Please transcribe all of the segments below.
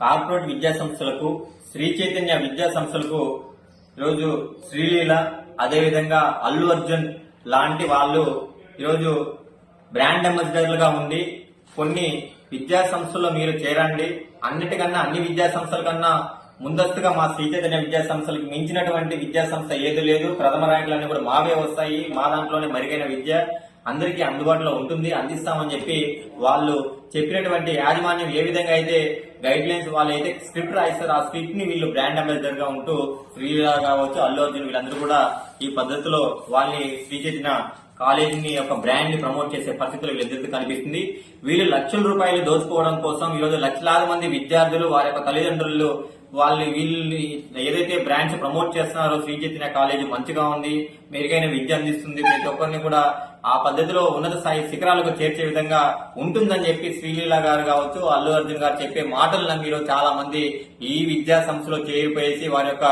Corporate విద్యా సంస్థలకు శ్రీ చైతన్య విద్యా సంస్థలకు ఈరోజు శ్రీలీల అదేవిధంగా అల్లు అర్జున్ లాంటి వాళ్ళు ఈరోజు బ్రాండ్ అంబాసిడర్లుగా ఉండి కొన్ని విద్యా సంస్థల్లో మీరు చేరండి. అన్నిటికన్నా అన్ని విద్యా సంస్థల కన్నా ముందస్తుగా మా శ్రీ చైతన్య విద్యా సంస్థలకు మించినటువంటి విద్యా సంస్థ ఏది లేదు. ప్రథమ ర్యాంకులన్నీ కూడా మావే వస్తాయి. మా దాంట్లోనే మరుగైన విద్య అందరికీ అందుబాటులో ఉంటుంది. అందిస్తామని చెప్పి వాళ్ళు చెప్పినటువంటి యాజమాన్యం ఏ విధంగా అయితే గైడ్ లైన్స్ వాళ్ళు అయితే స్క్రిప్ట్ రాయిస్తారు ఆ స్క్రిప్ట్ని వీళ్ళు బ్రాండ్ అంబాసిడర్గా ఉంటూ శ్రీలా కావచ్చు అల్లు అర్జున్ వీళ్ళందరూ కూడా ఈ పద్ధతిలో వాళ్ళని శ్రీ కాలేజీని యొక్క బ్రాండ్ని ప్రమోట్ చేసే పరిస్థితులు వీళ్ళిద్దరికి కనిపిస్తుంది. వీళ్ళు లక్షల రూపాయలు దోచుకోవడం కోసం ఈరోజు లక్షలాది మంది విద్యార్థులు వారి యొక్క తల్లిదండ్రులు వాళ్ళు వీళ్ళు ఏదైతే బ్రాంచ్ ప్రమోట్ చేస్తున్నారో శ్రీ చైతన్య కాలేజీ మంచిగా ఉంది మెరుగైన విద్య అందిస్తుంది ప్రతి ఒక్కరిని కూడా ఆ పద్ధతిలో ఉన్నత స్థాయి శిఖరాలకు చేర్చే విధంగా ఉంటుందని చెప్పి శ్రీలీల గారు కావచ్చు అల్లు అర్జున్ గారు చెప్పే మాటలు నమ్మి చాలా మంది ఈ విద్యా సంస్థలో చేరిపోయేసి వారి యొక్క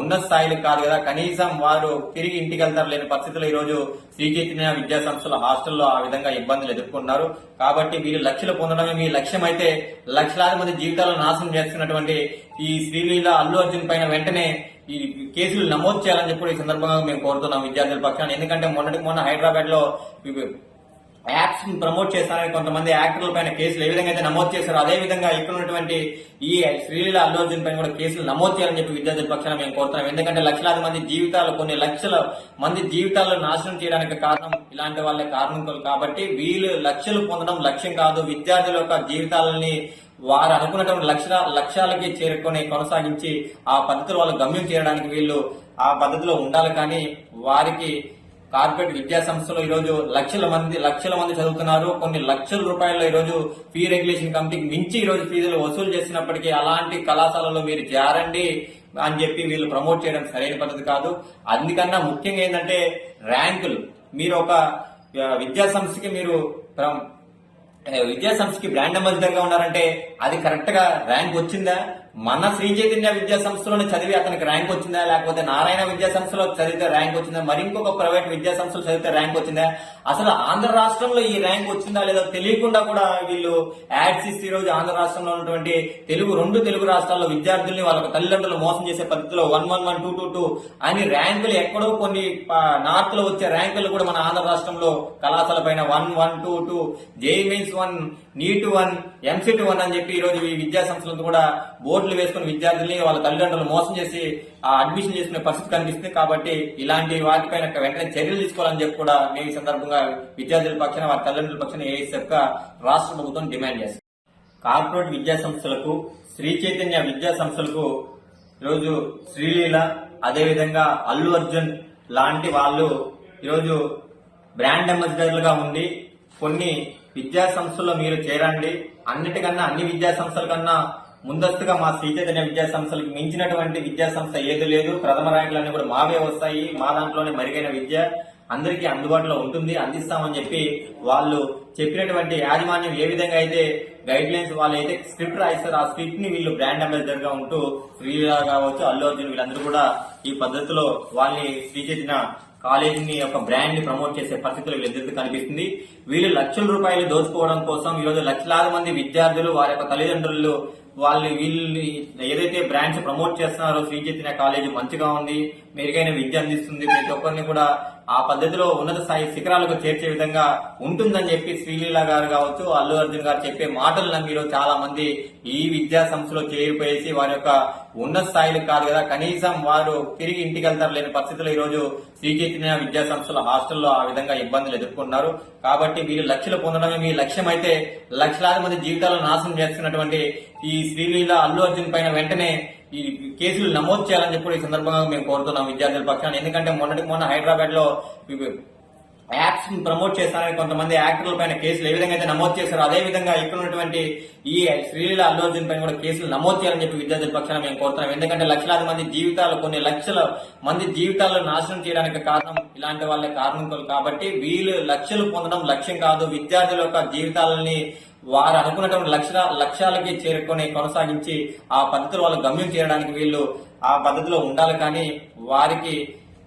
ఉన్నత స్థాయిలకు కాదు కదా. కనీసం వారు తిరిగి ఇంటికి వెళ్తారు లేని పరిస్థితులు ఈ రోజు శ్రీ చైతన్య విద్యా సంస్థల హాస్టల్లో ఆ విధంగా ఇబ్బందులు ఎదుర్కొన్నారు. కాబట్టి వీళ్ళు లక్షలు పొందడమే మీ లక్ష్యం అయితే లక్షలాది మంది జీవితాలను నాశనం చేస్తున్నటువంటి ఈ శ్రీలీల అల్లు అర్జున్ పైన వెంటనే ఈ కేసులు నమోదు చేయాలని చెప్పి ఈ సందర్భంగా మేము కోరుతున్నాం విద్యార్థుల పక్షాన్ని ఎందుకంటే మొన్నటికి మొన్న హైదరాబాద్లో యాప్స్ ప్రమోట్ చేస్తారని కొంతమంది యాక్టర్ల పైన కేసులు ఏ విధంగా అయితే నమోదు చేశారో అదే విధంగా ఇక్కడ ఉన్నటువంటి ఈ శ్రీలీల అల్లు అర్జున్ పైన కూడా కేసులు నమోదు చేయాలని చెప్పి విద్యార్థుల పక్షాన మేము కోరుతున్నాం. ఎందుకంటే లక్షలాది మంది జీవితాలు కొన్ని లక్షల మంది జీవితాలను నాశనం చేయడానికి కారణం ఇలాంటి వాళ్ళే కారణం కాబట్టి వీళ్ళు లక్షలు పొందడం లక్ష్యం కాదు. విద్యార్థుల యొక్క జీవితాలని వారు అనుకున్నటువంటి లక్ష లక్ష్యాలకి చేరుకొని కొనసాగించి ఆ పద్ధతులు వాళ్ళు గమ్యం చేయడానికి వీళ్ళు ఆ పద్ధతిలో ఉండాలి. కానీ వారికి కార్పొరేట్ విద్యా సంస్థలో ఈరోజు లక్షల మంది లక్షల మంది చదువుతున్నారు. కొన్ని లక్షల రూపాయల్లో ఈరోజు ఫీ రెగ్యులేషన్ కమిటీకి మించి ఈరోజు ఫీజులు వసూలు చేసినప్పటికీ అలాంటి కళాశాలలో మీరు చేరండి అని చెప్పి వీళ్ళు ప్రమోట్ చేయడం సరైన పద్ధతి కాదు. అందుకన్నా ముఖ్యంగా ఏంటంటే ర్యాంకులు. మీరు ఒక విద్యా సంస్థకి మీరు ప్ర- విద్యా సంస్థకి బ్రాండ్ అంబాసిడర్గా ఉన్నారంటే అది కరెక్ట్గా ర్యాంక్ వచ్చిందా? మన శ్రీ చైతన్య విద్యా సంస్థలోనే చదివి అతనికి ర్యాంక్ వచ్చిందా? లేకపోతే నారాయణ విద్యా సంస్థలో చదివితే ర్యాంక్ వచ్చిందా? మరి ఇంకొక ప్రైవేట్ విద్యా సంస్థలో చదివితే ర్యాంక్ వచ్చిందా? అసలు ఆంధ్ర రాష్ట్రంలో ఈ ర్యాంక్ వచ్చిందా లేదా తెలియకుండా కూడా వీళ్ళు యాడ్స్ ఇస్తే ఈ రోజు ఆంధ్ర రాష్ట్రంలో ఉన్నటువంటి తెలుగు రెండు తెలుగు రాష్ట్రాల్లో విద్యార్థుల్ని వాళ్ళ తల్లిదండ్రులు మోసం చేసే పద్ధతిలో one one one two two two అని ర్యాంకులు ఎక్కడో కొన్ని నార్త్లో వచ్చే ర్యాంకులు కూడా మన ఆంధ్ర రాష్ట్రంలో కళాశాల పైన one one two two JEE mains one NEET one EAMCET one అని చెప్పి ఈ రోజు ఈ విద్యా సంస్థలతో కూడా బోర్డులు వేసుకుని విద్యార్థుల్ని వాళ్ళ తల్లిదండ్రులు మోసం చేసి ఆ అడ్మిషన్ చేసుకునే పరిస్థితి కనిపిస్తుంది. కాబట్టి ఇలాంటి వాటిపైన వెంటనే చర్యలు తీసుకోవాలని చెప్పి కూడా మేము ఈ సందర్భంగా విద్యార్థుల పక్షాన వారి తల్లిదండ్రుల పక్షాన ఏఎస్ఎఫ్ రాష్ట్ర ప్రభుత్వం డిమాండ్ చేస్తుంది. కార్పొరేట్ విద్యా సంస్థలకు శ్రీ చైతన్య విద్యా సంస్థలకు ఈరోజు శ్రీలీల అదేవిధంగా అల్లు అర్జున్ లాంటి వాళ్ళు ఈరోజు బ్రాండ్ అంబాసిడర్లుగా ఉండి కొన్ని విద్యా సంస్థల్లో మీరు చేరండి. అన్నిటికన్నా అన్ని విద్యా సంస్థల కన్నా ముందస్తుగా మా శ్రీ చైతన్య విద్యా సంస్థలకు మించినటువంటి విద్యా సంస్థ ఏది లేదు. ప్రథమ ర్యాంకులన్నీ కూడా మావే వస్తాయి. మా దాంట్లోనే మెరుగైన విద్య అందరికీ అందుబాటులో ఉంటుంది. అందిస్తామని చెప్పి వాళ్ళు చెప్పినటువంటి యాజమాన్యం ఏ విధంగా అయితే గైడ్ లైన్స్ వాళ్ళు అయితే స్క్రిప్ట్ రాయిస్తారు ఆ స్క్రిప్ట్ని వీళ్ళు బ్రాండ్ అంబాసిడర్గా ఉంటూ శ్రీలా కావచ్చు అల్లు అర్జున్ వీళ్ళందరూ కూడా ఈ పద్ధతిలో వాళ్ళని శ్రీ కాలేజీని యొక్క బ్రాండ్ని ప్రమోట్ చేసే పరిస్థితులు వీళ్ళిద్దరికి కనిపిస్తుంది. వీళ్ళు లక్షల రూపాయలు దోచుకోవడం కోసం ఈరోజు లక్షలాది మంది విద్యార్థులు వారి యొక్క తల్లిదండ్రులు వాళ్ళు వీళ్ళు ఏదైతే బ్రాంచ్ ప్రమోట్ చేస్తున్నారో శ్రీ చైతన్య కాలేజీ మంచిగా ఉంది మెరుగైన విద్య అందిస్తుంది ప్రతి ఒక్కరిని కూడా ఆ పద్ధతిలో ఉన్నత స్థాయి శిఖరాలకు చేర్చే విధంగా ఉంటుందని చెప్పి శ్రీలీల గారు కావచ్చు అల్లు అర్జున్ గారు చెప్పే మాటలు నమ్మి చాలా మంది ఈ విద్యా సంస్థలో చేరిపోయేసి వారి యొక్క ఉన్నత స్థాయిలో కాదు కదా. కనీసం వారు తిరిగి ఇంటికి వెళ్తారు లేని పరిస్థితుల్లో ఈ రోజు శ్రీ చైతన్య విద్యా సంస్థల హాస్టల్లో ఆ విధంగా ఇబ్బందులు ఎదుర్కొన్నారు. కాబట్టి వీళ్ళు లక్షలు పొందడమే మీ లక్ష్యం అయితే లక్షలాది మంది జీవితాలను నాశనం చేస్తున్నటువంటి ఈ శ్రీలీల అల్లు అర్జున్ పైన వెంటనే ఈ కేసులు నమోదు చేయాలని చెప్పి ఈ సందర్భంగా మేము కోరుతున్నాం విద్యార్థుల పక్షాన్ని ఎందుకంటే మొన్నటి మొన్న హైదరాబాద్లో యాప్స్ ప్రమోట్ చేస్తానని కొంతమంది యాక్టర్ల పైన కేసులు ఏ విధంగా అయితే నమోదు చేశారో అదే విధంగా ఇక్కడ ఉన్నటువంటి ఈ శ్రీలీల అల్లు అర్జున్ పైన కూడా కేసులు నమోదు చేయాలని చెప్పి విద్యార్థుల పక్షాన మేము కోరుతున్నాం. ఎందుకంటే లక్షలాది మంది జీవితాలు కొన్ని లక్షల మంది జీవితాలను నాశనం చేయడానికి కారణం ఇలాంటి వాళ్ళ కారణం కాబట్టి వీళ్ళు లక్షలు పొందడం లక్ష్యం కాదు. విద్యార్థుల యొక్క జీవితాలని వారు అనుకున్నటువంటి లక్ష లక్ష్యాలకి చేరుకొని కొనసాగించి ఆ పద్ధతులు వాళ్ళు గమ్యం చేయడానికి వీళ్ళు ఆ పద్ధతిలో ఉండాలి. కానీ వారికి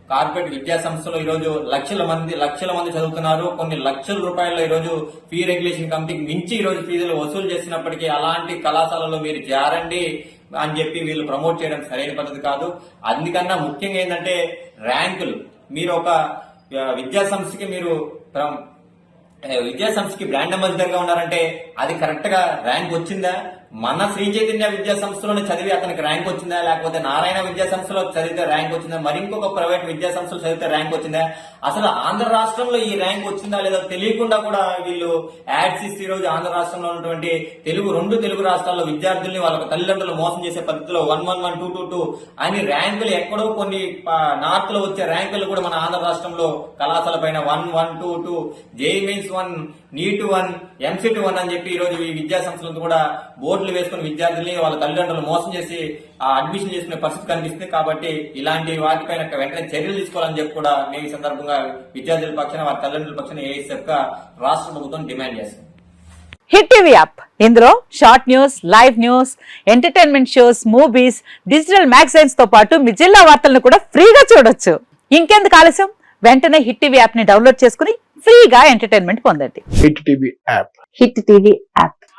కార్పొరేట్ విద్యా సంస్థలో ఈరోజు లక్షల మంది లక్షల మంది చదువుతున్నారు. కొన్ని లక్షల రూపాయలు ఈరోజు ఫీ రెగ్యులేషన్ కమిటీకి మించి ఈరోజు ఫీజులు వసూలు చేసినప్పటికీ అలాంటి కళాశాలలో మీరు చేరండి అని చెప్పి వీళ్ళు ప్రమోట్ చేయడం సరైన పద్ధతి కాదు. అందుకన్నా ముఖ్యంగా ఏంటంటే ర్యాంకులు. మీరు ఒక విద్యా సంస్థకి మీరు ప్ర- విద్యా సంస్థకి బ్రాండ్ అంబాసిడర్గా ఉన్నారంటే అది కరెక్ట్గా ర్యాంక్ వచ్చిందా? మన శ్రీ చైతన్య విద్యా సంస్థలోనే చదివి అతనికి ర్యాంక్ వచ్చిందా? లేకపోతే నారాయణ విద్యా సంస్థలో చదివితే ర్యాంక్ వచ్చిందా? మరి ఇంకొక ప్రైవేట్ విద్యా సంస్థలో చదివితే ర్యాంక్ వచ్చిందా? అసలు ఆంధ్ర రాష్ట్రంలో ఈ ర్యాంక్ వచ్చిందా లేదా తెలియకుండా కూడా వీళ్ళు యాడ్స్ ఇస్తే ఈ రోజు ఆంధ్ర రాష్ట్రంలో ఉన్నటువంటి తెలుగు రెండు తెలుగు రాష్ట్రాల్లో విద్యార్థుల్ని వాళ్ళ తల్లిదండ్రులు మోసం చేసే పద్ధతిలో one one one two two two అని ర్యాంకులు ఎక్కడో కొన్ని నార్త్లో వచ్చే ర్యాంకులు కూడా మన ఆంధ్ర రాష్ట్రంలో కళాశాల పైన one one two two JEE mains one NEET one EAMCET one అని చెప్పి ఈ రోజు ఈ విద్యా సంస్థలతో కూడా బోర్డులు వేసుకుని విద్యార్థుల్ని వాళ్ళ తల్లిదండ్రులు మోసం చేసి ఆ అడ్మిషన్ చేసుకునే పరిస్థితి కనిపిస్తుంది. కాబట్టి ఇలాంటి వాటిపైన వెంటనే చర్యలు తీసుకోవాలని చెప్పి కూడా మేము ఈ సందర్భంగా విద్యార్థుల పక్షాన వారి తల్లిదండ్రుల పక్షాన ఏఎస్ఎఫ్గా రాష్ట్ర ప్రభుత్వం డిమాండ్ చేస్తుంది. Hit TV app. ఇందులో short news live news entertainment shows movies digital మ్యాగజైన్స్తో పాటు మీ జిల్లా వార్తలను కూడా ఫ్రీగా చూడొచ్చు. ఇంకెందుకు ఆలస్యం? వెంటనే హిట్ టీవీ యాప్ని డౌన్లోడ్ చేసుకుని ఫ్రీగా ఎంటర్టైన్మెంట్ పొందండి. Hit TV app. Hit TV app.